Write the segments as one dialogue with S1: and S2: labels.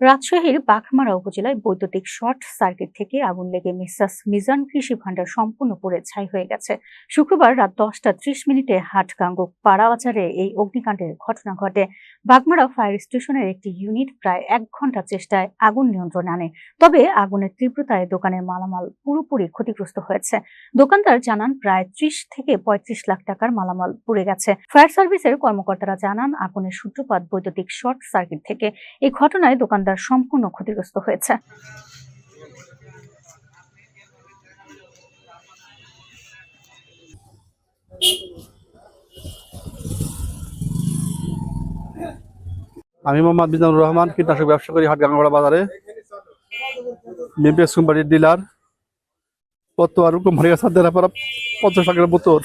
S1: রাজশাহীর বাঘমারা উপজেলায় বৈদ্যুতিক শর্ট সার্কিট থেকে আগুন লেগে মিসাস মিজান কৃষি ভাণ্ডার সম্পূর্ণ পুড়ে ছাই হয়ে গেছে। শুক্রবার রাত দশটা ত্রিশ মিনিটে হাটগাঙ্গু পাড়াবাজারে এই অগ্নিকাণ্ডের ঘটনা ঘটে। বাঘমারা ফায়ার স্টেশনের একটি ইউনিট প্রায় এক ঘণ্টা চেষ্টায় আগুন নিয়ন্ত্রণে আনে, তবে আগুনের তীব্রতায় দোকানের মালামাল পুরোপুরি ক্ষতিগ্রস্ত হয়েছে। দোকানদার জানান, প্রায় ত্রিশ থেকে পঁয়ত্রিশ লাখ টাকার মালামাল পুড়ে গেছে। ফায়ার সার্ভিসের কর্মকর্তারা জানান, আগুনের সূত্রপাত বৈদ্যুতিক শর্ট সার্কিট থেকে। এই ঘটনায় দোকানদার সম্পূর্ণ ক্ষতিগ্রস্ত হয়েছে।
S2: আমি মোহাম্মদ মিজানুর রহমান, কীটনাশক ব্যবসা করি হাট গাঙ্গাপাড়া বাজারে। বিএমপিএস কোম্পানির ডিলার বর্তমান কোম্পানির কাছে পঞ্চাশ টাকার বোতল।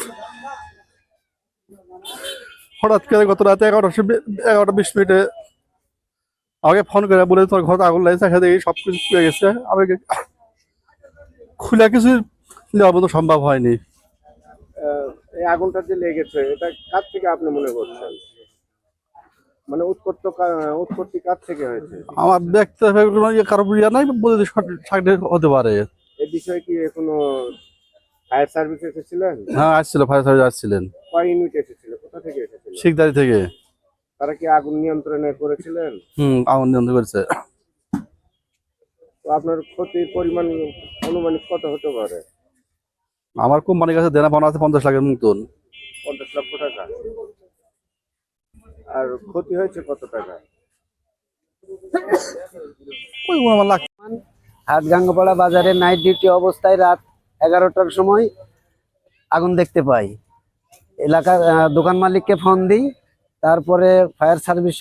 S2: হঠাৎ করে গত রাতে এগারোটা এগারোটা বিশ মিনিটে আমাকে ফোন করে বলে তোমার ঘর আগুন লাগছে দেখি সব কিছু পুড়ে গেছে। আমি খুলে কিছু নেওয়ার মতো সম্ভব হয়নি।
S3: এই আগুনটা যে লেগেছে এটা কার থেকে আপনি মনে করছেন? মানে উৎপত্ত উৎপত্তি কার থেকে হয়েছে?
S2: আমার দেখতে হবে কোনো ইয়ে কারও ইয়ে নাই বলে সাইডে হতে পারে।
S3: এই বিষয়ে কি কোনো ফায়ার সার্ভিস এসেছিলেন?
S2: হ্যাঁ আসছিল ফায়ার সার্ভিস আসছিলেন।
S3: কয় ইউনিট এসেছিল? কোথা থেকে এসেছিল?
S2: শিকদারি থেকে।
S3: তারা কি আগুন নিয়ন্ত্রণে করেছিলেন?
S2: হুম আগুন নিয়ন্ত্রণ করেছে।
S3: তো আপনার ক্ষতির পরিমাণ অনুমানিক কত হতে পারে?
S2: আমার কোম্পানির কাছে দেনা পাওনা আছে পঞ্চাশ লাখের মতন।
S3: পঞ্চাশ লক্ষ টাকা। আর ক্ষতি হয়েছে কত টাকা?
S2: ওই আমার লাখ।
S4: হাটগাঙ্গপাড়া বাজারে নাইট ডিউটি অবস্থায় রাত এগারোটার সময় আগুন দেখতে পাই। এলাকার আহ, দোকান মালিককে ফোন দিই। তারপরে ফায়ার সার্ভিস